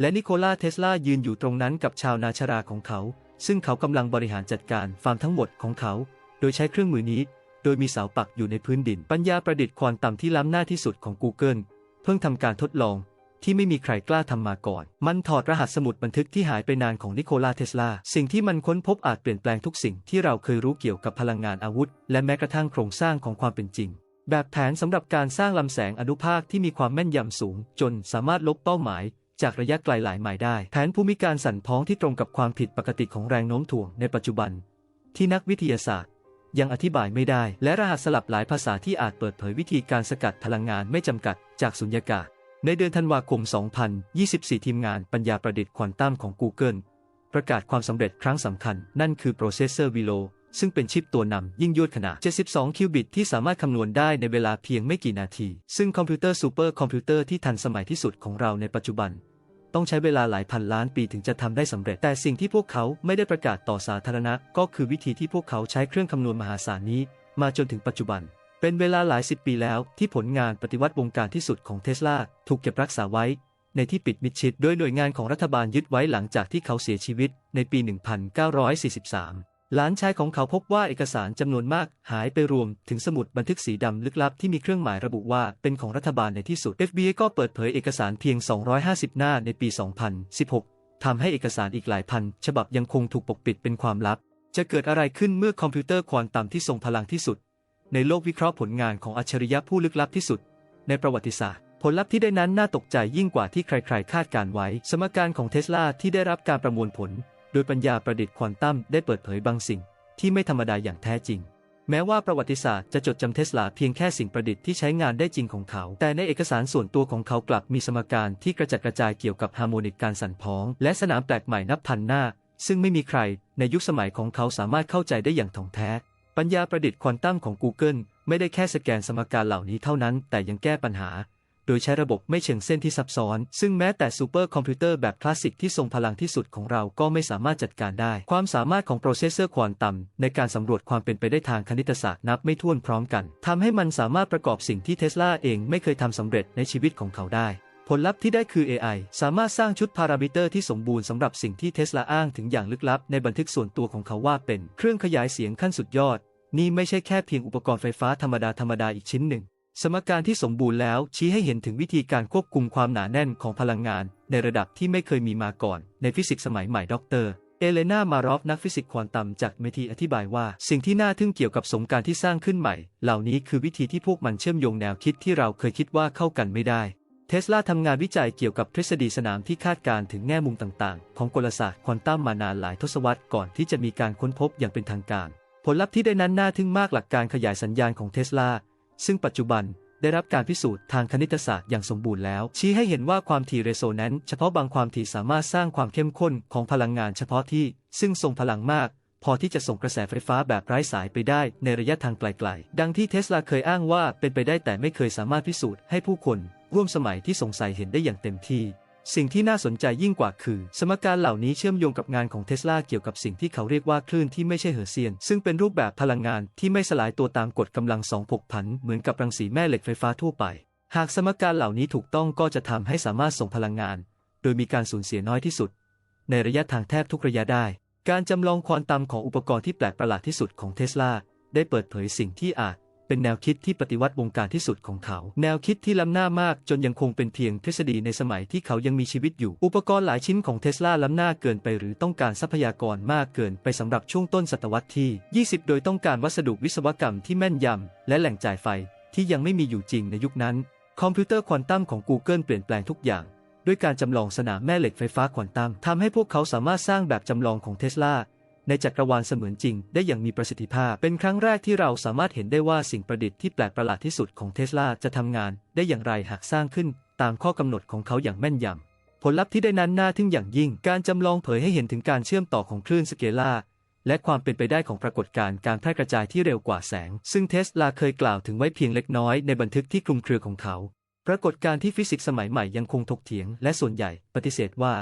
และนิโคลาเทสลายืนอยู่ตรงนั้นกับชาวนาชราของเขา ซึ่งเขากำลังบริหารจัดการฟาร์มทั้งหมดของเขา โดยใช้เครื่องมือนี้ โดยมีเสาปักอยู่ในพื้นดิน ปัญญาประดิษฐ์ควอนตัมที่ล้ำหน้าที่สุดของ Google เพิ่งทำการทดลองที่ไม่มีใครกล้าทำมาก่อน มันถอดรหัสสมุดบันทึกที่หายไปนานของนิโคลาเทสลา สิ่งที่มันค้นพบอาจเปลี่ยนแปลงทุกสิ่งที่เราเคยรู้เกี่ยวกับพลังงานอาวุธ และแม้กระทั่งโครงสร้างของความเป็นจริง แบบแผนสำหรับการสร้างลำแสงอนุภาคที่มีความแม่นยำสูง จนสามารถลบเป้าหมาย จากระยะไกลหลายไมล์ได้ แผนภูมิการสั่นพ้องที่ตรงกับความผิดปกติของแรงโน้มถ่วงในปัจจุบัน ที่นักวิทยาศาสตร์ ยังอธิบายไม่ได้ และรหัสสลับหลายภาษาที่อาจเปิดเผยวิธีการสกัดพลังงานไม่จำกัดจากสุญญากาศ ในเดือนธันวาคม 2024 ทีมงานปัญญาประดิษฐ์ควอนตัมของ Google ประกาศความสำเร็จครั้งสำคัญ นั่นคือโปรเซึ่งเป็นชิปตัวนำยิ่งยวดขนาด 72 คิวบิต ที่สามารถคำนวณได้ในเวลาเพียงไม่กี่นาที ซึ่งคอมพิวเตอร์ซูเปอร์คอมพิวเตอร์ที่ทันสมัยที่สุดของเราในปัจจุบัน ต้องใช้เวลาหลายพันล้านปีถึงจะทำได้สำเร็จ แต่สิ่งที่พวกเขาไม่ได้ประกาศต่อสาธารณะ ก็คือวิธีที่พวกเขาใช้เครื่องคำนวณมหาศาลนี้ มาจนถึงปัจจุบัน เป็นเวลาหลายสิบปีแล้วที่ผลงานปฏิวัติวงการที่สุดของเทสลาถูกเก็บรักษาไว้ในที่ปิดมิดชิดโดยหน่วยงานของรัฐบาลยึดไว้หลังจากที่เขาเสียชีวิตในปี 1943 หลานชายของเขาพบว่าเอกสารจำนวนมากหายไปรวมถึงสมุดบันทึกสีดำลึกลับที่มีเครื่องหมายระบุว่าเป็นของรัฐบาลในที่สุด FBI ก็เปิดเผยเอกสารเพียง 250 หน้าในปี 2016 ทำให้เอกสารอีกหลายพัน ฉบับยังคงถูกปกปิดเป็นความลับ จะเกิดอะไรขึ้นเมื่อคอมพิวเตอร์ควอนตัมที่ทรงพลังที่สุด ในโลกวิเคราะห์ผลงานของอัจฉริยะผู้ลึกลับที่สุด ในประวัติศาสตร์ผลลัพธ์ที่ได้นั้นน่าตกใจยิ่งกว่าที่ใครๆ คาดการไว้ สมการของเทสลาที่ได้รับการประมวลผล โดยปัญญาประดิษฐ์ควอนตัมได้เปิดเผยบางสิ่ง ที่ไม่ธรรมดาอย่างแท้จริง แม้ว่าประวัติศาสตร์จะจดจำเทสลาเพียงแค่สิ่งประดิษฐ์ที่ใช้งานได้จริงของเขา แต่ในเอกสารส่วนตัวของเขากลับมีสมการที่กระจัดกระจายเกี่ยวกับฮาร์โมนิกการสั่นพ้อง และสนามแปลกใหม่นับพันหน้า ซึ่งไม่มีใครในยุคสมัยของเขาสามารถเข้าใจได้อย่างถ่องแท้ ปัญญาประดิษฐ์ควอนตัมของ Google ไม่ได้แค่สแกนสมการเหล่านี้เท่านั้น แต่ยังแก้ปัญหา โดยใช้ระบบไม่เชิงเส้นที่ซับซ้อน ซึ่งแม้แต่ซูเปอร์คอมพิวเตอร์แบบคลาสสิกที่ทรงพลังที่สุดของเราก็ไม่สามารถจัดการได้ ความสามารถของโปรเซสเซอร์ควอนตัมในการสำรวจความเป็นไปได้ทางคณิตศาสตร์นับไม่ถ้วนพร้อมกันทำให้มันสามารถประกอบสิ่งที่เทสลาเองไม่เคยทำสำเร็จในชีวิตของเขาได้ผลลัพธ์ที่ได้คือ AI สามารถสร้างชุดพารามิเตอร์ที่สมบูรณ์สำหรับสิ่งที่เทสลาอ้างถึงอย่างลึกลับในบันทึกส่วนตัวของเขาว่าเป็นเครื่องขยายเสียงขั้นสุดยอด นี่ไม่ใช่แค่เพียงอุปกรณ์ไฟฟ้าธรรมดาธรรมดาอีกชิ้นหนึ่ง สมการที่สมบูรณ์แล้วชี้ให้เห็นถึงวิธีการควบคุมความหนาแน่นของพลังงาน ในระดับที่ไม่เคยมีมาก่อน ในฟิสิกส์สมัยใหม่ดรเอเลนามารอฟนักฟิสิกส์ควอนตัมจากเมทีอธิบายว่า สิ่งที่น่าทึ่งเกี่ยวกับสมการที่สร้างขึ้นใหม่ เหล่านี้คือวิธีที่พวกมันเชื่อมโยงแนวคิดที่เราเคยคิดว่าเข้ากันไม่ได้ เทสลาทำงานวิจัยเกี่ยวกับทฤษฎีสนามที่คาดการณ์ถึงแง่มุมต่างๆ ของกลศาสตร์ควอนตัมมานานหลายทศวรรษก่อนที่จะมีการค้นพบอย่างเป็นทางการ ผลลัพธ์ที่ได้นั้นน่าทึ่งมากหลักการขยายสัญญาณของเทสลา ซึ่งปัจจุบันได้รับการพิสูจน์ทางคณิตศาสตร์อย่างสมบูรณ์แล้ว ชี้ให้เห็นว่าความถี่เรโซแนนซ์เฉพาะบางความถี่สามารถสร้างความเข้มข้นของพลังงานเฉพาะที่ ซึ่งทรงพลังมาก พอที่จะส่งกระแสไฟฟ้าแบบไร้สายไปได้ในระยะทางไกลๆ ดังที่เทสลาเคยอ้างว่าเป็นไปได้แต่ไม่เคยสามารถพิสูจน์ให้ผู้คน ร่วมสมัยที่สงสัยเห็นได้อย่างเต็มที่ สิ่งที่น่าสนใจยิ่งกว่าคือ สมการเหล่านี้เชื่อมโยงกับงานของเทสลาเกี่ยวกับสิ่งที่เขาเรียกว่าคลื่นที่ไม่ใช่เฮอร์เซียน ซึ่งเป็นรูปแบบพลังงานที่ไม่สลายตัวตามกฎกำลังสองผกผัน เหมือนกับรังสีแม่เหล็กไฟฟ้าทั่วไป หากสมการเหล่านี้ถูกต้องก็จะทำให้สามารถส่งพลังงาน โดยมีการสูญเสียน้อยที่สุด ในระยะทางแทบทุกระยะได้ การจำลองควอนตัมของอุปกรณ์ที่แปลกประหลาดที่สุดของเทสลาได้เปิดเผยสิ่งที่อาจ เป็นแนวคิดที่ปฏิวัติวงการที่สุดของเขา แนวคิดที่ล้ำหน้ามากจนยังคงเป็นเพียงทฤษฎีในสมัยที่เขายังมีชีวิตอยู่ อุปกรณ์หลายชิ้นของเทสลาล้ำหน้าเกินไปหรือต้องการทรัพยากรมากเกินไปสำหรับช่วงต้นศตวรรษที่ 20 โดยต้องการวัสดุวิศวกรรมที่แม่นยำและแหล่งจ่ายไฟที่ยังไม่มีอยู่จริงในยุคนั้น คอมพิวเตอร์ควอนตัมของ Google เปลี่ยนแปลงทุกอย่าง ด้วยการจำลองสนามแม่เหล็กไฟฟ้าควอนตัมทำให้พวกเขาสามารถสร้างแบบจำลองของเทสลา ในจักรวาลเสมือนจริงได้อย่างมีประสิทธิภาพ เป็นครั้งแรกที่เราสามารถเห็นได้ว่าสิ่งประดิษฐ์ที่แปลกประหลาดที่สุดของเทสลาจะทำงานได้อย่างไรหากสร้างขึ้นตามข้อกำหนดของเขาอย่างแม่นยำ ผลลัพธ์ที่ได้นั้นน่าทึ่งอย่างยิ่ง การจำลองเผยให้เห็นถึงการเชื่อมต่อของคลื่นสเกลาและความเป็นไปได้ของปรากฏการณ์การแพร่กระจายที่เร็วกว่าแสง ซึ่งเทสลาเคยกล่าวถึงไว้เพียงเล็กน้อยในบันทึกที่คลุมเครือของเขา ปรากฏการณ์ที่ฟิสิกส์สมัยใหม่ยังคงถกเถียง และส่วนใหญ่ปฏิเสธว่า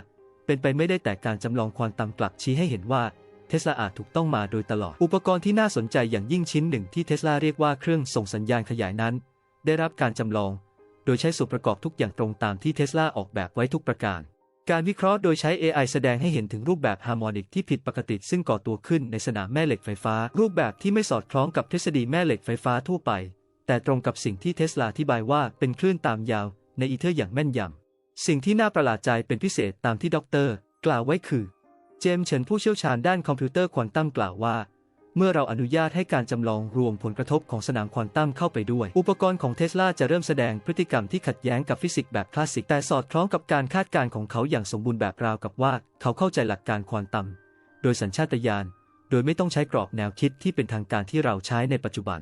เป็นไปไม่ได้แต่การจำลองควอนตัมกลับชี้ให้เห็นว่า เทสลาอาจถูกต้องมาโดยตลอด อุปกรณ์ที่น่าสนใจอย่างยิ่งชิ้นหนึ่งที่เทสลาเรียกว่าเครื่องส่งสัญญาณขยายนั้น ได้รับการจำลอง โดยใช้ส่วนประกอบทุกอย่างตรงตามที่เทสลาออกแบบไว้ทุกประการ การวิเคราะห์โดยใช้ AI แสดงให้เห็นถึงรูปแบบฮาร์โมนิกที่ผิดปกติซึ่งก่อตัวขึ้นในสนามแม่เหล็กไฟฟ้า รูปแบบที่ไม่สอดคล้องกับทฤษฎีแม่เหล็กไฟฟ้าทั่วไป แต่ตรงกับสิ่งที่เทสลาอธิบายว่าเป็นคลื่นตามยาวในอีเทอร์อย่างแม่นยำสิ่งที่น่าประหลาดใจเป็นพิเศษตามที่ด็อกเตอร์กล่าวไว้คือ เจมส์เฉินผู้เชี่ยวชาญด้านคอมพิวเตอร์ควอนตัมกล่าวว่า เมื่อเราอนุญาตให้การจำลองรวมผลกระทบของสนามควอนตัมเข้าไปด้วย อุปกรณ์ของเทสลาจะเริ่มแสดงพฤติกรรมที่ขัดแย้งกับฟิสิกส์แบบคลาสสิก แต่สอดคล้องกับการคาดการณ์ของเขาอย่างสมบูรณ์แบบราวกับว่า เขาเข้าใจหลักการควอนตัม โดยสัญชาตญาณโดยไม่ต้องใช้กรอบแนวคิดที่เป็นทางการที่เราใช้ในปัจจุบัน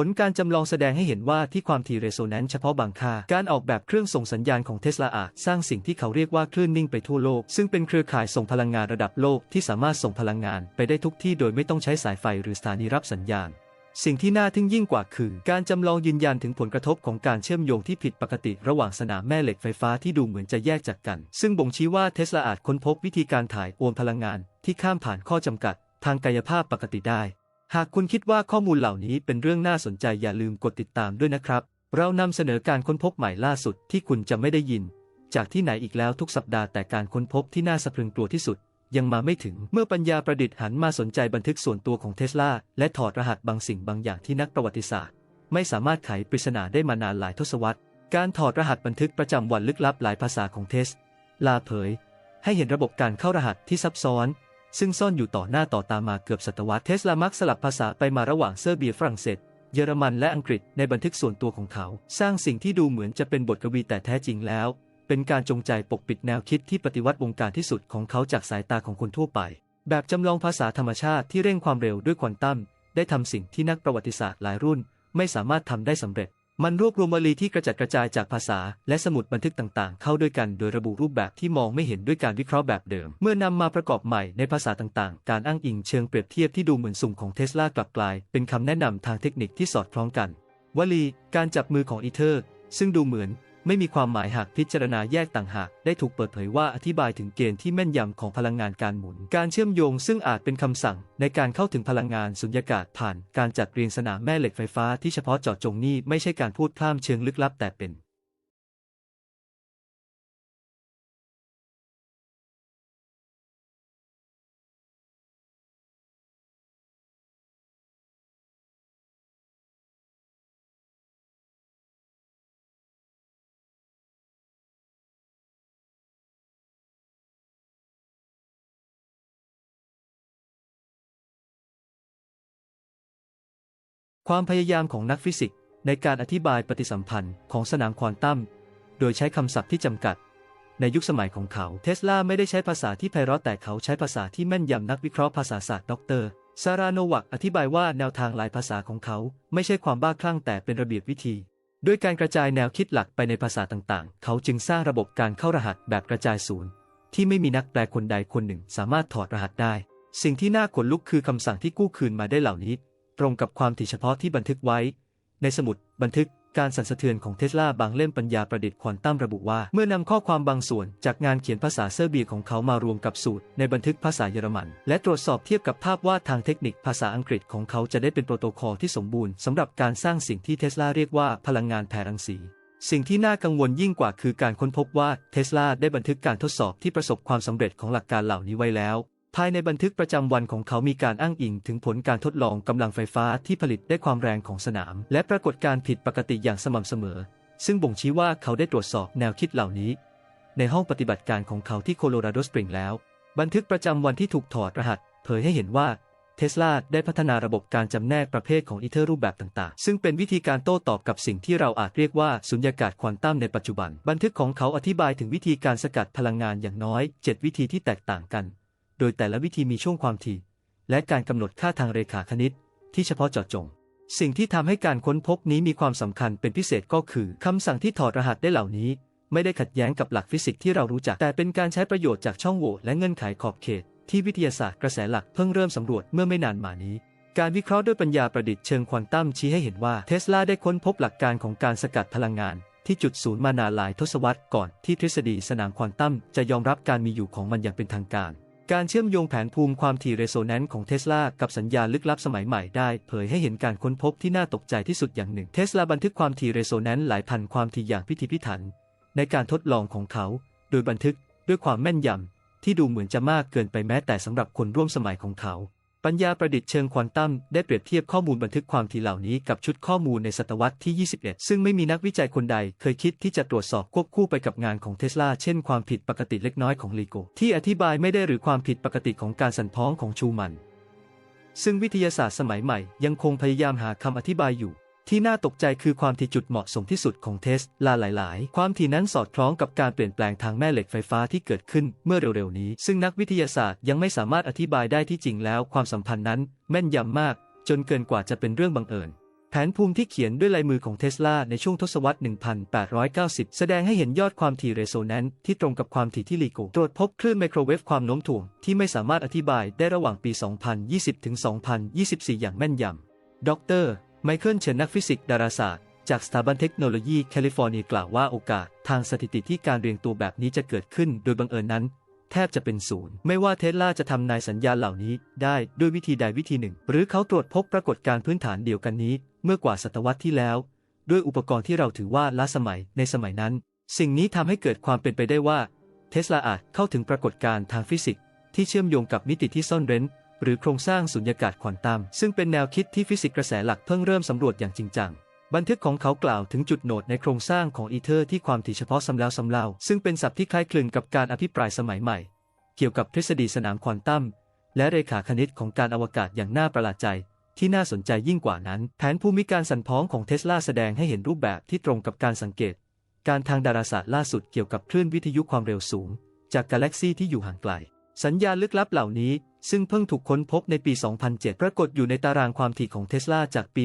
ผลการจำลองแสดงให้เห็นว่าที่ความถี่เรโซแนนซ์เฉพาะบางค่า การออกแบบเครื่องส่งสัญญาณของเทสลาอาจสร้างสิ่งที่เขาเรียกว่าคลื่นนิ่งไปทั่วโลก ซึ่งเป็นเครือข่ายส่งพลังงานระดับโลกที่สามารถส่งพลังงานไปได้ทุกที่โดยไม่ต้องใช้สายไฟหรือสถานีรับสัญญาณสิ่งที่น่าทึ่งยิ่งกว่าคือ การจำลองยืนยันถึงผลกระทบของการเชื่อมโยงที่ผิดปกติระหว่างสนามแม่เหล็กไฟฟ้าที่ดูเหมือนจะแยกจากกัน ซึ่งบ่งชี้ว่าเทสลาอาจค้นพบวิธีการถ่ายโอนพลังงานที่ข้ามผ่านข้อจำกัด ทางกายภาพปกติได้ หากคุณคิดว่าข้อมูลเหล่านี้เป็นเรื่องน่าสนใจอย่าลืมกดติดตามด้วยนะครับ เรานำเสนอการค้นพบใหม่ล่าสุดที่คุณจะไม่ได้ยิน จากที่ไหนอีกแล้วทุกสัปดาห์แต่การค้นพบที่น่าสะพรึงกลัวที่สุด ยังมาไม่ถึงเมื่อปัญญาประดิษฐ์หันมาสนใจบันทึกส่วนตัวของเทสลาและถอดรหัสบางสิ่งบางอย่างที่นักประวัติศาสตร์ ไม่สามารถไขปริศนาได้มานานหลายทศวรรษ การถอดรหัสบันทึกประจำวันลึกลับหลายภาษาของเทสลาเผย ให้เห็นระบบการเข้ารหัสที่ซับซ้อน ซึ่งซ่อนอยู่ต่อหน้าต่อตามาเกือบศตวรรษเทสลามักสลับภาษาไปมาระหว่างเซอร์เบียฝรั่งเศส เยอรมันและอังกฤษในบันทึกส่วนตัวของเขา สร้างสิ่งที่ดูเหมือนจะเป็นบทกวีแต่แท้จริงแล้ว เป็นการจงใจปกปิดแนวคิดที่ปฏิวัติวงการที่สุดของเขาจากสายตาของคนทั่วไป แบบจำลองภาษาธรรมชาติที่เร่งความเร็วด้วยควอนตัมได้ทำสิ่งที่นักประวัติศาสตร์หลายรุ่น ไม่สามารถทำได้สำเร็จ มันรวบรวมวลีที่กระจัดกระจายจากภาษา และสมุดบันทึกต่างๆ เข้าด้วยกันโดยระบุรูปแบบที่มองไม่เห็นด้วยการวิเคราะห์แบบเดิม เมื่อนำมาประกอบใหม่ในภาษาต่างๆ การอ้างอิงเชิงเปรียบเทียบที่ดูเหมือนสุ่มของเทสลากลับกลาย เป็นคำแนะนำทางเทคนิคที่สอดคล้องกัน วลี การจับมือของอีเทอร์ ซึ่งดูเหมือน ไม่มีความหมายหากพิจารณาแยกต่างหาก ได้ถูกเปิดเผยว่าอธิบายถึงเกณฑ์ที่แม่นยำของพลังงานการหมุน การเชื่อมโยงซึ่งอาจเป็นคำสั่ง ในการเข้าถึงพลังงานสุญญากาศผ่าน การจัดเรียงสนามแม่เหล็กไฟฟ้าที่เฉพาะเจาะจงนี่ไม่ใช่การพูดข้ามเชิงลึกลับแต่เป็น ความพยายามของนักฟิสิกส์ในการอธิบายปฏิสัมพันธ์ของสนามควอนตัม โดยใช้คำศัพท์ที่จำกัด ในยุคสมัยของเขา เทสลาไม่ได้ใช้ภาษาที่ไพเราะแต่เขาใช้ภาษาที่แม่นยำนักวิเคราะห์ภาษาศาสตร์ดรซาราโนวักอธิบายว่าแนวทางหลายภาษาของเขา ไม่ใช่ความบ้าคลั่งแต่เป็นระเบียบวิธี ด้วยการกระจายแนวคิดหลักไปในภาษาต่างๆ เขาจึงสร้างระบบการเข้ารหัสแบบกระจายศูนย์ ที่ไม่มีนักแปลคนใดคนหนึ่ง สามารถถอดรหัสได้ สิ่งที่น่าขนลุกคือคำสั่งที่กู้คืนมาได้เหล่านี้ ตรงกับความถี่เฉพาะที่บันทึกไว้ ในสมุดบันทึกการสั่นสะเทือนของเทสลาบางเล่มปัญญาประดิษฐ์ควอนตัมระบุว่า เมื่อนำข้อความบางส่วนจากงานเขียนภาษาเซอร์เบียของเขามารวมกับสูตรในบันทึกภาษาเยอรมัน และตรวจสอบเทียบกับภาพวาดทางเทคนิคภาษาอังกฤษของเขาจะได้เป็นโปรโตคอลที่สมบูรณ์สำหรับการสร้างสิ่งที่เทสลาเรียกว่าพลังงานแผ่รังสี สิ่งที่น่ากังวลยิ่งกว่าคือการค้นพบว่าเทสลาได้บันทึกการทดสอบที่ประสบความสำเร็จของหลักการเหล่านี้ไว้แล้ว ภายในบันทึกประจำวันของเขามีการอ้างอิงถึงผลการทดลองกำลังไฟฟ้าที่ผลิตได้ความแรงของสนาม และปรากฏการผิดปกติอย่างสม่ำเสมอ ซึ่งบ่งชี้ว่าเขาได้ตรวจสอบแนวคิดเหล่านี้ ในห้องปฏิบัติการของเขาที่โคโลราโดสปริงแล้ว บันทึกประจำวันที่ถูกถอดรหัส เผยให้เห็นว่าเทสลาได้พัฒนาระบบการจำแนกประเภทของอีเทอร์รูปแบบต่างๆ ซึ่งเป็นวิธีการโต้ตอบกับสิ่งที่เราอาจเรียกว่าสุญญากาศควอนตัมในปัจจุบัน บันทึกของเขาอธิบายถึงวิธีการสกัดพลังงานอย่างน้อย 7 วิธีที่แตกต่างกัน โดยแต่ละวิธีมีช่วงความถี่ และการกำหนดค่าทางเรขาคณิต ที่เฉพาะเจาะจง สิ่งที่ทำให้การค้นพบนี้มีความสำคัญเป็นพิเศษก็คือคำสั่งที่ถอดรหัสได้เหล่านี้ ไม่ได้ขัดแย้งกับหลักฟิสิกส์ที่เรารู้จัก แต่เป็นการใช้ประโยชน์จากช่องโหว่และเงื่อนไขขอบเขต ที่วิทยาศาสตร์กระแสหลักเพิ่งเริ่มสำรวจเมื่อไม่นานมานี้การวิเคราะห์ด้วยปัญญาประดิษฐ์เชิงควอนตัมชี้ให้เห็นว่าเทสลาได้ค้นพบหลักการของการสกัดพลังงาน ที่จุดศูนย์มานานหลายทศวรรษก่อนที่ทฤษฎีสนามควอนตัมจะยอมรับการมีอยู่ของมันอย่างเป็นทางการ การเชื่อมโยงแผนภูมิความถี่เรโซแนนซ์ของเทสลากับสัญญาลึกลับสมัยใหม่ได้ เผยให้เห็นการค้นพบที่น่าตกใจที่สุดอย่างหนึ่งเทสลาบันทึกความถี่เรโซแนนซ์หลายพันความถี่อย่างพิถีพิถัน ในการทดลองของเขา โดยบันทึกด้วยความแม่นยำที่ดูเหมือนจะมากเกินไปแม้แต่สำหรับคนร่วมสมัยของเขา ปัญญาประดิษฐ์เชิงควอนตัมได้เปรียบเทียบข้อมูลบันทึกความถี่เหล่านี้กับชุดข้อมูลในศตวรรษที่ 21 ซึ่งไม่มีนักวิจัยคนใดเคยคิดที่จะตรวจสอบควบคู่ไปกับงานของเทสลาเช่นความผิดปกติเล็กน้อยของลีโก ที่อธิบายไม่ได้หรือความผิดปกติของการสั่นพ้องของชูมัน ซึ่งวิทยาศาสตร์สมัยใหม่ยังคงพยายามหาคำอธิบายอยู่ ที่น่าตกใจคือความถี่จุดเหมาะสมที่สุดของเทสลาหลาย ๆ ความถี่นั้นสอดคล้องกับการเปลี่ยนแปลงทางแม่เหล็กไฟฟ้าที่เกิดขึ้นเมื่อเร็ว ๆ นี้ ซึ่งนักวิทยาศาสตร์ยังไม่สามารถอธิบายได้ที่จริงแล้วความสัมพันธ์นั้น แม่นยำมาก จนเกินกว่าจะเป็นเรื่องบังเอิญแผนภูมิที่เขียนด้วยลายมือของเทสลาในช่วงทศวรรษ 1890 แสดงให้เห็นยอดความถี่เรโซแนนซ์ที่ตรงกับความถี่ที่ลีโกตรวจพบคลื่นไมโครเวฟความโน้มถ่วงที่ไม่สามารถอธิบายได้ระหว่างปี 2020 ถึง 2024 อย่างแม่นยำ ดร ไมเคิลเชนนักฟิสิกส์ดาราศาสตร์ จากสถาบันเทคโนโลยีแคลิฟอร์เนียกล่าวว่าโอกาสทางสถิติที่การเรียงตัวแบบนี้จะเกิดขึ้นโดยบังเอิญนั้น แทบจะเป็นศูนย์ ไม่ว่าเทสลาจะทำนายสัญญาณเหล่านี้ได้ด้วยวิธีใดวิธีหนึ่ง หรือเขาตรวจพบปรากฏการณ์พื้นฐานเดียวกันนี้ เมื่อกว่าศตวรรษที่แล้ว ด้วยอุปกรณ์ที่เราถือว่าล้าสมัยในสมัยนั้น สิ่งนี้ทำให้เกิดความเป็นไปได้ว่าเทสลาอาจเข้าถึงปรากฏการณ์ทางฟิสิกส์ที่เชื่อมโยงกับมิติที่ซ่อนเร้น หรือโครงสร้างสุญญากาศควอนตัม ซึ่งเป็นแนวคิดที่ฟิสิกส์กระแสหลักเพิ่งเริ่มสำรวจอย่างจริงจัง บันทึกของเขากล่าวถึงจุดโหนดในโครงสร้างของอีเทอร์ที่ความถี่เฉพาะซ้ำแล้วซ้ำเล่า ซึ่งเป็นศัพท์ที่คล้ายคลึงกับการอภิปรายสมัยใหม่ เกี่ยวกับทฤษฎีสนามควอนตัมและเรขาคณิตของการอวกาศอย่างน่าประหลาดใจ ที่น่าสนใจยิ่งกว่านั้น แผนภูมิการสั่นพ้องของเทสลาแสดงให้เห็นรูปแบบที่ตรงกับการสังเกต การทางดาราศาสตร์ล่าสุดเกี่ยวกับคลื่นวิทยุความเร็วสูง จากกาแล็กซีที่อยู่ห่างไกล สัญญาณลึกลับเหล่านี้ ซึ่งเพิ่งถูกค้นพบในปี 2007 ปรากฏอยู่ในตารางความถี่ของเทสลาจากปี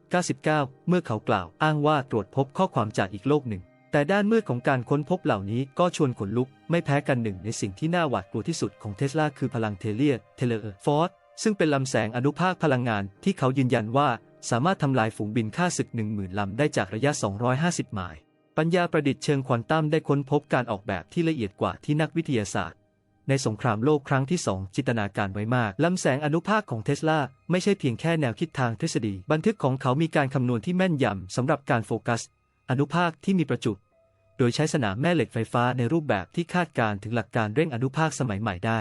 1899 เมื่อเขากล่าวอ้างว่าตรวจพบข้อความจากอีกโลกหนึ่ง แต่ด้านมืดของการค้นพบเหล่านี้ก็ชวนขนลุก ไม่แพ้กันหนึ่งในสิ่งที่น่าหวาดกลัวที่สุดของเทสลาคือพลังเทเลียเทเลอร์ฟอร์ซึ่งเป็นลำแสงอนุภาคพลังงานที่เขายืนยันว่าสามารถทำลายฝูงบินค่าศึก 10,000 ลำได้จากระยะ 250 ไมล์ ปัญญาประดิษฐ์เชิงควอนตัมได้ค้นพบการออกแบบที่ละเอียดกว่าที่นักวิทยาศาสตร์ ในสงครามโลกครั้งที่สองจินตนาการไว้มาก ลำแสงอนุภาคของเทสลาไม่ใช่เพียงแค่แนวคิดทางทฤษฎี บันทึกของเขามีการคำนวณที่แม่นยำสำหรับการโฟกัส อนุภาคที่มีประจุ โดยใช้สนามแม่เหล็กไฟฟ้าในรูปแบบที่คาดการถึงหลักการเร่งอนุภาคสมัยใหม่ได้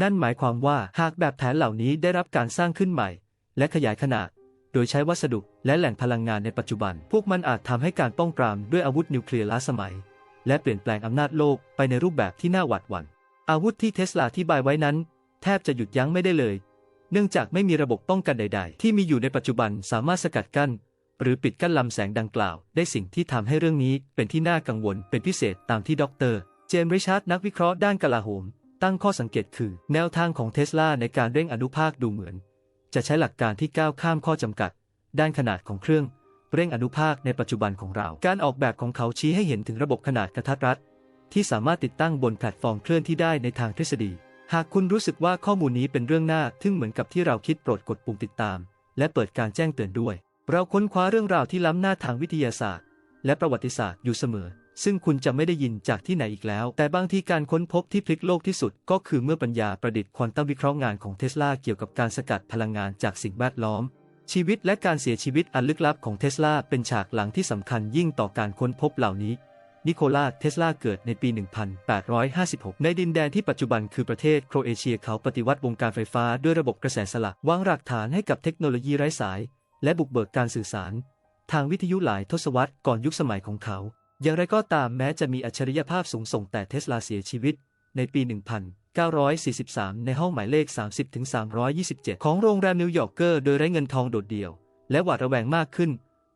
นั่นหมายความว่าหากแบบแผนเหล่านี้ได้รับการสร้างขึ้นใหม่ และขยายขนาดโดยใช้วัสดุและแหล่งพลังงานในปัจจุบัน พวกมันอาจทำให้การป้องปรามด้วยอาวุธนิวเคลียร์ล้าสมัย และเปลี่ยนแปลงอำนาจโลกไปในรูปแบบที่น่าหวาดหวั่น อาวุธที่เทสลาอธิบายไว้นั้น แทบจะหยุดยั้งไม่ได้เลย เนื่องจากไม่มีระบบป้องกันใด ๆ ที่มีอยู่ในปัจจุบันสามารถสกัดกั้น หรือปิดกั้นลำแสงดังกล่าว ได้สิ่งที่ทำให้เรื่องนี้เป็นที่น่ากังวลเป็นพิเศษตามที่ดร เจมส์ริชาร์ดนักวิเคราะห์ด้านกลาโหม ตั้งข้อสังเกตคือ แนวทางของเทสลาในการเร่งอนุภาคดูเหมือน จะใช้หลักการที่ก้าวข้ามข้อจำกัด ด้านขนาดของเครื่องเร่งอนุภาคในปัจจุบันของเรา การออกแบบของเขาชี้ให้เห็นถึงระบบขนาดกระทัดรัด ที่สามารถติดตั้งบนแพลตฟอร์มเคลื่อนที่ได้ในทางทฤษฎี หากคุณรู้สึกว่าข้อมูลนี้เป็นเรื่องน่าทึ่งเหมือนกับที่เราคิดโปรดกดปุ่มติดตาม และเปิดการแจ้งเตือนด้วย เราค้นคว้าเรื่องราวที่ล้ำหน้าทางวิทยาศาสตร์ และประวัติศาสตร์อยู่เสมอ ซึ่งคุณจะไม่ได้ยินจากที่ไหนอีกแล้ว แต่บางทีการค้นพบที่พลิกโลกที่สุด ก็คือเมื่อปัญญาประดิษฐ์ควอนตัมวิเคราะห์งานของเทสลาเกี่ยวกับการสกัดพลังงานจากสิ่งแวดล้อมชีวิตและการเสียชีวิตอันลึกลับของเทสลาเป็นฉากหลังที่สำคัญยิ่งต่อการค้นพบเหล่านี้ นิโคลาเทสลาเกิดในปี 1856 ในดินแดนที่ปัจจุบันคือประเทศโครเอเชียเขาปฏิวัติวงการไฟฟ้าด้วยระบบกระแสสลักวางรากฐานให้กับเทคโนโลยีไร้สาย และบุกเบิกการสื่อสาร ทางวิทยุหลายทศวรรษก่อนยุคสมัยของเขา อย่างไรก็ตามแม้จะมีอัจฉริยภาพสูงส่งแต่เทสลาเสียชีวิต ในปี 1943 ในห้องหมายเลข 30-327 ของโรงแรมนิวยอร์กเกอร์โดยไร้เงินทองโดดเดี่ยว และหวาดระแวงมากขึ้น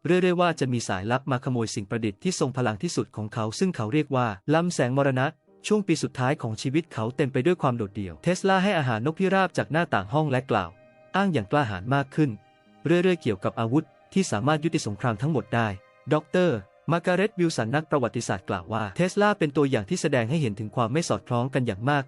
เรื่อยๆว่าจะมีสายลับมาขโมยสิ่งประดิษฐ์ที่ทรงพลังที่สุดของเขาซึ่งเขาเรียกว่าลำแสงมรณะ ช่วงปีสุดท้ายของชีวิตเขาเต็มไปด้วยความโดดเดี่ยว เทสลาให้อาหารนกพิราบจากหน้าต่างห้องและกล่าว อ้างอย่างกล้าหาญมากขึ้น เรื่อยๆเกี่ยวกับอาวุธ ที่สามารถยุติสงครามทั้งหมดได้ ดรมาร์กาเร็ตวิลสันนักประวัติศาสตร์กล่าวว่าเทสลาเป็นตัวอย่างที่แสดงให้เห็นถึงความไม่สอดคล้องกันอย่างมาก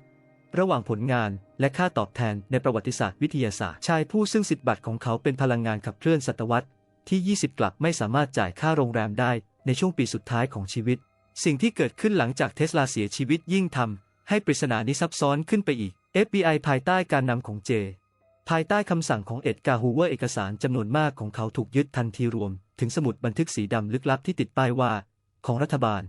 ระหว่างผลงานและค่าตอบแทนในประวัติศาสตร์วิทยาศาสตร์ชายผู้ซึ่งสิทธิบัตรของเขาเป็นพลังงานขับเคลื่อนศตวรรษ ที่ 20 กลับไม่สามารถจ่ายค่าโรงแรมได้ในช่วงปีสุดท้ายของชีวิต สิ่งที่เกิดขึ้นหลังจากเทสลาเสียชีวิตยิ่งทำให้ปริศนานี้ซับซ้อนขึ้นไปอีก FBI ภายใต้การนำของเจ ภายใต้คำสั่งของเอ็ดการ์ฮูเวอร์เอกสารจำนวนมากของเขาถูกยึดทันทีรวม ถึงสมุดบันทึกสีดำลึกลับที่ติดป้ายว่า ของรัฐบาล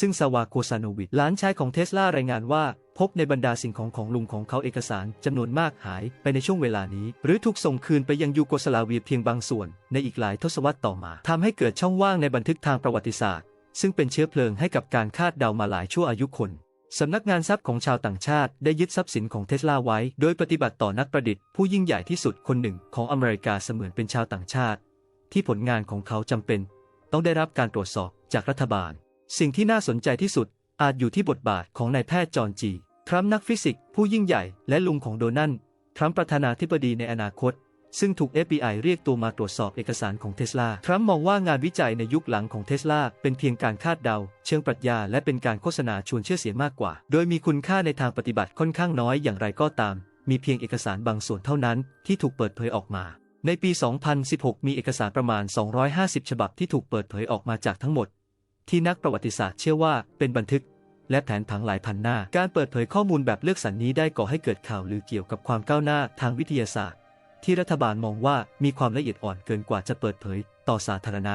ซึ่งซาวาโคซานวิชหลานชายของเทสลารายงานว่า พบในบรรดาสิ่งของของลุงของเขาเอกสารจำนวนมากหายไปในช่วงเวลานี้ หรือถูกส่งคืนไปยังยูโกสลาเวียเพียงบางส่วน ในอีกหลายทศวรรษต่อมาทำให้เกิดช่องว่างในบันทึกทางประวัติศาสตร์ ซึ่งเป็นเชื้อเพลิงให้กับการคาดเดามาหลายชั่วอายุคนสำนักงานทรัพย์ของชาวต่างชาติได้ยึดทรัพย์สินของเทสลาไว้ โดยปฏิบัติต่อนักประดิษฐ์ผู้ยิ่งใหญ่ที่สุดคนหนึ่งของอเมริกาเสมือนเป็นชาวต่างชาติ ที่ผลงานของเขาจำเป็น ต้องได้รับการตรวจสอบจากรัฐบาล สิ่งที่น่าสนใจที่สุดอาจอยู่ที่บทบาทของนายแพทย์จอห์นจี ทรัมป์นักฟิสิกส์ผู้ยิ่งใหญ่และลุงของโดนัลด์ทรัมป์ประธานาธิบดีในอนาคต ซึ่งถูก FBI เรียกตัวมาตรวจสอบเอกสารของเทสลา ทรัมป์มองว่างานวิจัยในยุคหลังของเทสลาเป็นเพียงการคาดเดา เชิงปรัชญาและเป็นการโฆษณาชวนเชื่อเสียมากกว่า โดยมีคุณค่าในทางปฏิบัติค่อนข้างน้อยอย่างไรก็ตาม มีเพียงเอกสารบางส่วนเท่านั้นที่ถูกเปิดเผยออกมา ในปี 2016 มีเอกสารประมาณ 250 ฉบับที่ถูกเปิดเผยออกมาจากทั้งหมด ที่นักประวัติศาสตร์เชื่อว่าเป็นบันทึก และแผนผังหลายพันหน้า การเปิดเผยข้อมูลแบบเลือกสรรนี้ได้ก่อให้เกิดข่าวลือเกี่ยวกับความก้าวหน้าทางวิทยาศาสตร์ ที่รัฐบาลมองว่ามีความละเอียดอ่อนเกินกว่าจะเปิดเผยต่อสาธารณะ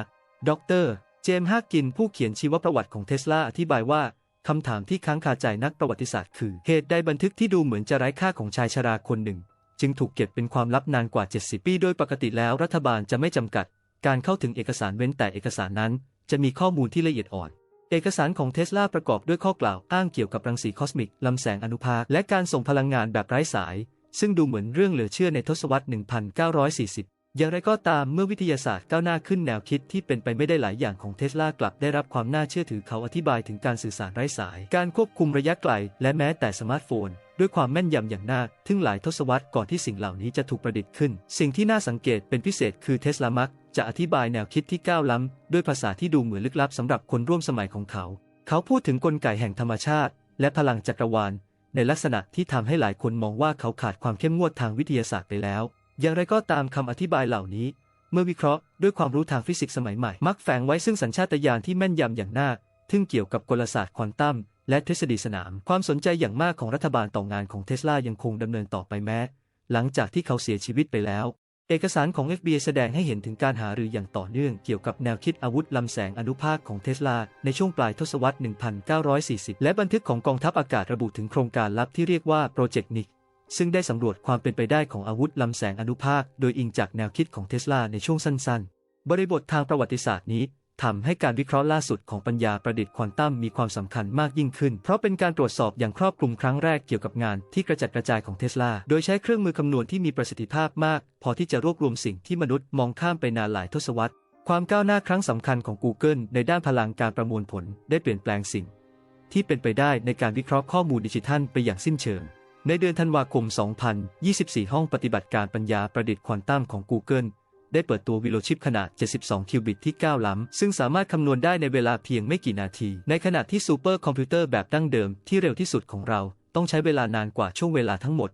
ดร เจมส์ฮากกินผู้เขียนชีวประวัติของเทสลาอธิบายว่าคำถามที่ค้างคาใจนักประวัติศาสตร์คือ เหตุใดบันทึกที่ดูเหมือนจะไร้ค่าของชายชราคนหนึ่ง จึงถูกเก็บเป็นความลับนานกว่า 70 ปี โดยปกติแล้วรัฐบาลจะไม่จำกัด การเข้าถึงเอกสารเว้นแต่เอกสารนั้น จะมีข้อมูลที่ละเอียดอ่อน เอกสารของเทสลาประกอบด้วยข้อกล่าวอ้างเกี่ยวกับรังสีคอสมิก ลำแสงอนุภาค และการส่งพลังงานแบบไร้สาย ซึ่งดูเหมือนเรื่องเหลือเชื่อในทศวรรษ 1940 อย่างไรก็ตามเมื่อวิทยาศาสตร์ก้าวหน้าขึ้นแนวคิดที่เป็นไปไม่ได้หลายอย่างของเทสลากลับได้รับความน่าเชื่อถือเขาอธิบายถึงการสื่อสารไร้สาย การควบคุมระยะไกล และแม้แต่สมาร์ทโฟน ด้วยความแม่นยำอย่างน่าทึ่งหลายทศวรรษก่อนที่สิ่งเหล่านี้จะถูกประดิษฐ์ขึ้น สิ่งที่น่าสังเกตเป็นพิเศษคือเทสลามักจะอธิบายแนวคิดที่ก้าวล้ำ ด้วยภาษาที่ดูเหมือนลึกลับสำหรับคนร่วมสมัยของเขา เขาพูดถึงกลไกแห่งธรรมชาติ และพลังจักรวาล ในลักษณะที่ทำให้หลายคนมองว่าเขาขาดความเข้มงวดทางวิทยาศาสตร์ไปแล้ว อย่างไรก็ตามคำอธิบายเหล่านี้ เมื่อวิเคราะห์ด้วยความรู้ทางฟิสิกส์สมัยใหม่ มักแฝงไว้ซึ่งสัญชาตญาณที่แม่นยำอย่างน่าทึ่งเกี่ยวกับกลศาสตร์ควอนตัม และทฤษฎีสนาม ความสนใจอย่างมากของรัฐบาลต่องานของเทสลายังคงดำเนินต่อไปแม้ หลังจากที่เขาเสียชีวิตไปแล้ว เอกสารของ FBI แสดงให้เห็นถึงการหารืออย่างต่อเนื่องเกี่ยวกับแนวคิดอาวุธลำแสงอนุภาคของเทสลาในช่วงปลายทศวรรษ 1940 และบันทึกของกองทัพอากาศระบุถึงโครงการลับที่เรียกว่าโปรเจกต์นิกซึ่งได้สำรวจความเป็นไปได้ของอาวุธลำแสงอนุภาค โดยอิงจากแนวคิดของเทสลาในช่วงสั้นๆ บริบททางประวัติศาสตร์นี้ ทำให้การวิเคราะห์ล่าสุดของปัญญาประดิษฐ์ควอนตัมมีความสำคัญมากยิ่งขึ้น เพราะเป็นการตรวจสอบอย่างครอบคลุมครั้งแรกเกี่ยวกับงานที่กระจัดกระจายของเทสลา โดยใช้เครื่องมือคำนวณที่มีประสิทธิภาพมาก พอที่จะรวบรวมสิ่งที่มนุษย์มองข้ามไปนานหลายทศวรรษ ความก้าวหน้าครั้งสำคัญของ Google ในด้านพลังการประมวลผลได้เปลี่ยนแปลงสิ่ง ที่เป็นไปได้ในการวิเคราะห์ข้อมูลดิจิทัลไปอย่างสิ้นเชิงในเดือนธันวาคม 2024 ห้องปฏิบัติการปัญญาประดิษฐ์ควอนตัมของ Google ได้เปิดตัววิโลชิปขนาด 72 คิวบิตที่ก้าวล้ำ ซึ่งสามารถคำนวณได้ในเวลาเพียงไม่กี่นาที ในขณะที่ซูเปอร์คอมพิวเตอร์แบบดั้งเดิมที่เร็วที่สุดของเรา ต้องใช้เวลานานกว่าช่วงเวลาทั้งหมด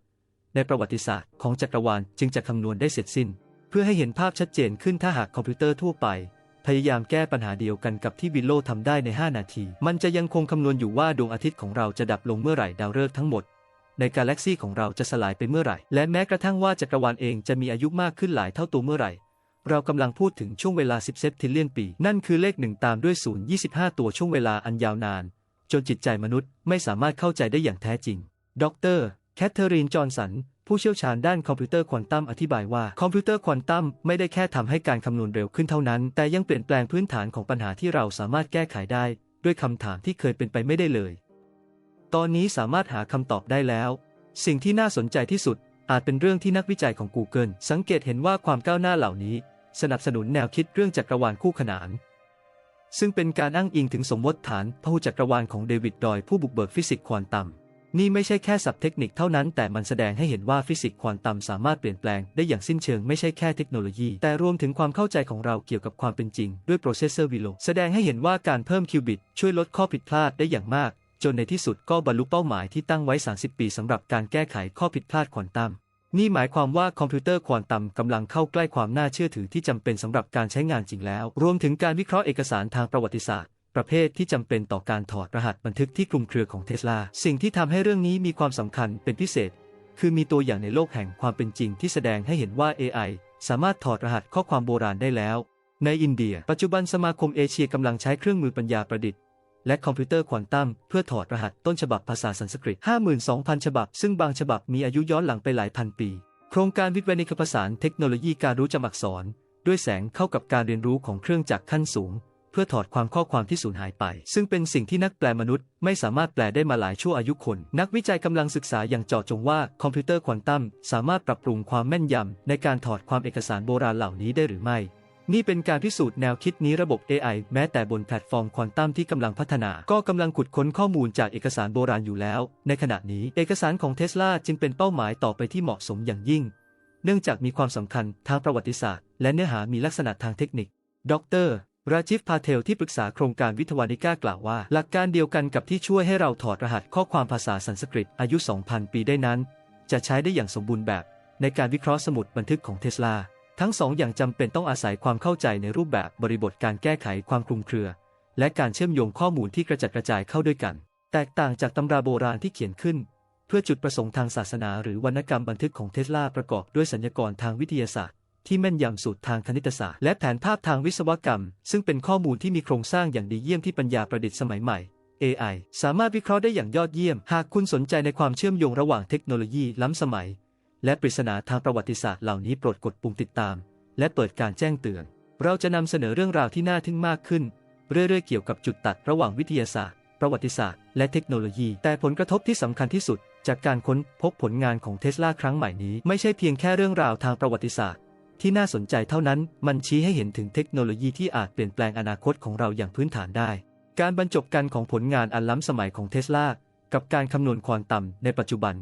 ในประวัติศาสตร์ของจักรวาลจึงจะคำนวณได้เสร็จสิ้น เพื่อให้เห็นภาพชัดเจนขึ้นถ้าหากคอมพิวเตอร์ทั่วไป พยายามแก้ปัญหาเดียวกันกับที่วิโลทำได้ใน 5 นาที มันจะยังคงคำนวณอยู่ว่าดวงอาทิตย์ของเราจะดับลงเมื่อไหร่ดาวฤกษ์ทั้งหมด ในกาแล็กซีของเราจะสลายไปเมื่อไหร่ และแม้กระทั่งว่าจักรวาลเองจะมีอายุมากขึ้นหลายเท่าตัวเมื่อไหร่ เรากำลังพูดถึงช่วงเวลา 10เซปทิลเลียนปี นั่นคือเลขหนึ่งตามด้วยศูนย์25 ตัวช่วงเวลาอันยาวนาน จนจิตใจมนุษย์ไม่สามารถเข้าใจได้อย่างแท้จริง ดรแคทเธอรีน จอห์นสัน ผู้เชี่ยวชาญด้านคอมพิวเตอร์ควอนตัมอธิบายว่า คอมพิวเตอร์ควอนตัมไม่ได้แค่ทำให้การคำนวณเร็วขึ้นเท่านั้น แต่ยังเปลี่ยนแปลงพื้นฐานของปัญหาที่เราสามารถแก้ไขได้ ด้วยคำถามที่เคยเป็นไปไม่ได้เลย ตอนนี้สามารถหาคำตอบได้แล้ว สิ่งที่น่าสนใจที่สุด อาจเป็นเรื่องที่นักวิจัยของ Google สังเกตเห็นว่าความก้าวหน้าเหล่านี้ สนับสนุนแนวคิดเรื่องจักรวาลคู่ขนาน ซึ่งเป็นการอ้างอิงถึงสมมติฐานพหุจักรวาลของเดวิดดอยผู้บุกเบิกฟิสิกส์ควอนตัมนี่ไม่ใช่แค่ศัพท์เทคนิคเท่านั้น แต่มันแสดงให้เห็นว่าฟิสิกส์ควอนตัมสามารถเปลี่ยนแปลงได้อย่างสิ้นเชิงไม่ใช่แค่เทคโนโลยี แต่รวมถึงความเข้าใจของเราเกี่ยวกับความเป็นจริง ด้วยโปรเซสเซอร์วิโลแสดงให้เห็นว่าการเพิ่มคิวบิตช่วยลดข้อผิดพลาดได้อย่างมาก จนในที่สุดก็บรรลุเป้าหมายที่ตั้งไว้ 30 ปีสำหรับการแก้ไขข้อผิดพลาดควอนตัม นี่หมายความว่าคอมพิวเตอร์ควอนตัมกำลังเข้าใกล้ความน่าเชื่อถือที่จำเป็นสำหรับการใช้งานจริงแล้ว รวมถึงการวิเคราะห์เอกสารทางประวัติศาสตร์ ประเภทที่จำเป็นต่อการถอดรหัสบันทึกที่คลุมเครือของเทสลา สิ่งที่ทำให้เรื่องนี้มีความสำคัญเป็นพิเศษ คือมีตัวอย่างในโลกแห่งความเป็นจริงที่แสดงให้เห็นว่า AI สามารถถอดรหัสข้อความโบราณได้แล้ว ในอินเดีย ปัจจุบันสมาคมเอเชียกำลังใช้เครื่องมือปัญญาประดิษฐ์ และคอมพิวเตอร์ควอนตัมเพื่อถอดรหัสต้นฉบับภาษาสันสกฤต 52,000 ฉบับ ซึ่งบางฉบับมีอายุย้อนหลังไปหลายพันปี โครงการวิทยานิคประสานเทคโนโลยีการรู้จำอักษร ด้วยแสงเข้ากับการเรียนรู้ของเครื่องจักรขั้นสูง เพื่อถอดความข้อความที่สูญหายไป ซึ่งเป็นสิ่งที่นักแปลมนุษย์ไม่สามารถแปลได้มาหลายชั่วอายุคน นักวิจัยกำลังศึกษาอย่างเจาะจงว่าคอมพิวเตอร์ควอนตัมสามารถปรับปรุงความแม่นยำในการถอดความเอกสารโบราณเหล่านี้ได้หรือไม่ นี่เป็นการพิสูจน์แนวคิดนี้ระบบ AI แม้แต่บนแพลตฟอร์มควอนตัมที่กำลังพัฒนา ก็กำลังขุดค้นข้อมูลจากเอกสารโบราณอยู่แล้ว ในขณะนี้เอกสารของเทสลาจึงเป็นเป้าหมายต่อไปที่เหมาะสมอย่างยิ่ง เนื่องจากมีความสำคัญทางประวัติศาสตร์ และเนื้อหามีลักษณะทางเทคนิค ดรราจิฟพาเทลที่ปรึกษาโครงการวิทวานิก้ากล่าวว่า หลักการเดียวกันกับที่ช่วยให้เราถอดรหัสข้อความภาษาสันสกฤตอายุ 2,000 ปีได้นั้น จะใช้ได้อย่างสมบูรณ์แบบ ในการวิเคราะห์สมุดบันทึกของเทสลา ทั้งสองอย่างจำเป็นต้องอาศัยความเข้าใจในรูปแบบบริบทการแก้ไขความคลุมเครือ และการเชื่อมโยงข้อมูลที่กระจัดกระจายเข้าด้วยกัน แตกต่างจากตำราโบราณที่เขียนขึ้น เพื่อจุดประสงค์ทางศาสนาหรือวรรณกรรมบันทึกของเทสลาประกอบด้วยสัญญกรทางวิทยาศาสตร์ ที่แม่นยำสูตรทางคณิตศาสตร์ และแผนภาพทางวิศวกรรม ซึ่งเป็นข้อมูลที่มีโครงสร้างอย่างดีเยี่ยมที่ปัญญาประดิษฐ์สมัยใหม่ AI สามารถวิเคราะห์ได้อย่างยอดเยี่ยม หากคุณสนใจในความเชื่อมโยงระหว่างเทคโนโลยีล้ำสมัย และปริศนาทางประวัติศาสตร์เหล่านี้โปรดกดปุ่มติดตาม และเปิดการแจ้งเตือน เราจะนำเสนอเรื่องราวที่น่าทึ่งมากขึ้น เรื่อยๆ เกี่ยวกับจุดตัดระหว่างวิทยาศาสตร์ ประวัติศาสตร์ และเทคโนโลยี แต่ผลกระทบที่สำคัญที่สุด จากการค้นพบผลงานของเทสลาครั้งใหม่นี้ ไม่ใช่เพียงแค่เรื่องราวทางประวัติศาสตร์ ที่น่าสนใจเท่านั้น มันชี้ให้เห็นถึงเทคโนโลยีที่อาจเปลี่ยนแปลงอนาคตของเราอย่างพื้นฐานได้ การบรรจบกันของผลงานอันล้ำสมัยของเทสลากับการคำนวณควอนตัมในปัจจุบัน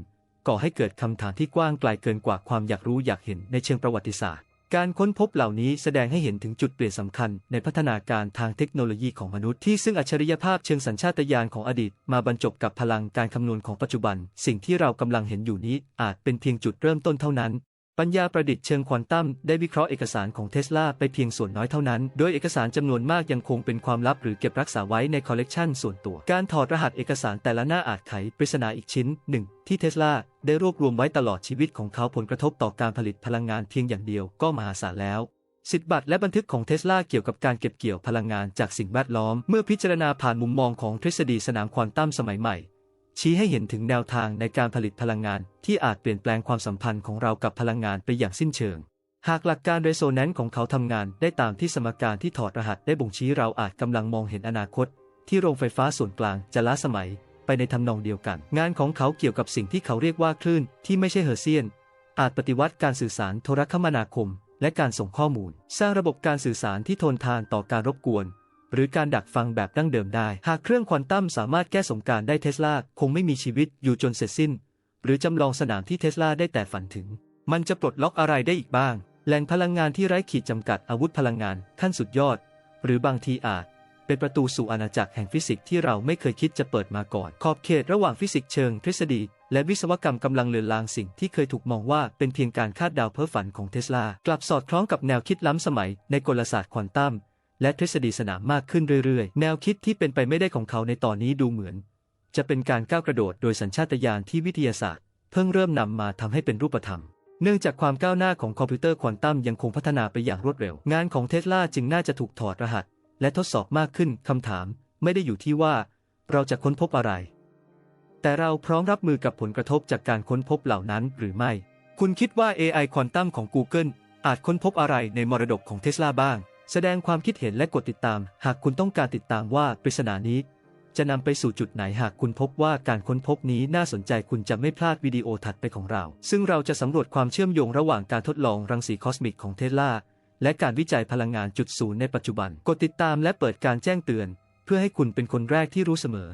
ก่อให้เกิดคำถามที่กว้างไกลเกินกว่าความอยากรู้อยากเห็นในเชิงประวัติศาสตร์ การค้นพบเหล่านี้แสดงให้เห็นถึงจุดเปลี่ยนสำคัญในพัฒนาการทางเทคโนโลยีของมนุษย์ที่ซึ่งอัจฉริยภาพเชิงสัญชาตญาณของอดีต มาบรรจบกับพลังการคำนวณของปัจจุบัน สิ่งที่เรากำลังเห็นอยู่นี้อาจเป็นเพียงจุดเริ่มต้นเท่านั้น ปัญญาประดิษฐ์เชิงควอนตัมได้วิเคราะห์เอกสารของเทสลาไปเพียงส่วนน้อยเท่านั้น โดยเอกสารจำนวนมากยังคงเป็นความลับหรือเก็บรักษาไว้ในคอลเลกชันส่วนตัว การถอดรหัสเอกสารแต่ละหน้าอาจไขปริศนาอีกชิ้นหนึ่งที่เทสลาได้รวบรวมไว้ตลอดชีวิตของเขาผลกระทบต่อการผลิตพลังงานเพียงอย่างเดียวก็มหาศาลแล้วสิทธิบัตรและบันทึกของเทสลาเกี่ยวกับการเก็บเกี่ยวพลังงานจากสิ่งแวดล้อม เมื่อพิจารณาผ่านมุมมองของทฤษฎีสนามควอนตัมสมัยใหม่ ชี้ให้เห็นถึงแนวทางในการผลิตพลังงานที่อาจเปลี่ยนแปลงความสัมพันธ์ของเรากับพลังงานไปอย่างสิ้นเชิง หากหลักการเรโซแนนซ์ของเขาทำงานได้ตามที่สมการที่ถอดรหัสได้บ่งชี้เราอาจกำลังมองเห็นอนาคต ที่โรงไฟฟ้าส่วนกลางจะล้าสมัยไปในทำนองเดียวกัน งานของเขาเกี่ยวกับสิ่งที่เขาเรียกว่าคลื่นที่ไม่ใช่เฮอร์เซียน อาจปฏิวัติการสื่อสารโทรคมนาคม และการส่งข้อมูล สร้างระบบการสื่อสารที่ทนทานต่อการรบกวน หรือการดักฟังแบบดั้งเดิมได้ หากเครื่องควอนตัมสามารถแก้สมการได้เทสลาคงไม่มีชีวิตอยู่จนเสร็จสิ้น หรือจำลองสนามที่เทสลาได้แต่ฝันถึง มันจะปลดล็อกอะไรได้อีกบ้าง แหล่งพลังงานที่ไร้ขีดจำกัดอาวุธพลังงานขั้นสุดยอด หรือบางทีอาจเป็นประตูสู่อาณาจักรแห่งฟิสิกส์ที่เราไม่เคยคิดจะเปิดมาก่อน ขอบเขตระหว่างฟิสิกส์เชิงทฤษฎี และวิศวกรรมกำลังเลือนลางสิ่งที่เคยถูกมองว่าเป็นเพียงการคาดเดาเพ้อฝันของเทสลา กลับสอดคล้องกับแนวคิดล้ำสมัยในกลศาสตร์ควอนตัม และทฤษฎีสนามมากขึ้นเรื่อยๆ แนวคิดที่เป็นไปไม่ได้ของเขาในตอนนี้ดูเหมือน จะเป็นการก้าวกระโดดโดยสัญชาตญาณที่วิทยาศาสตร์ เพิ่งเริ่มนำมาทำให้เป็นรูปธรรม เนื่องจากความก้าวหน้าของคอมพิวเตอร์ควอนตัมยังคงพัฒนาไปอย่างรวดเร็ว งานของเทสลาจึงน่าจะถูกถอดรหัส และทดสอบมากขึ้นคำถาม ไม่ได้อยู่ที่ว่า เราจะค้นพบอะไร แต่เราพร้อมรับมือกับผลกระทบจากการค้นพบเหล่านั้นหรือไม่ คุณคิดว่า AI ควอนตัมของ Google อาจค้นพบอะไรในมรดกของเทสลาบ้าง แสดงความคิดเห็นและกดติดตาม หากคุณต้องการติดตามว่าปริศนานี้ จะนำไปสู่จุดไหนหากคุณพบว่าการค้นพบนี้น่าสนใจคุณจะไม่พลาดวิดีโอถัดไปของเรา ซึ่งเราจะสำรวจความเชื่อมโยงระหว่างการทดลองรังสีคอสมิกของเทสลาและการวิจัยพลังงานจุดศูนย์ในปัจจุบัน กดติดตามและเปิดการแจ้งเตือน เพื่อให้คุณเป็นคนแรกที่รู้เสมอ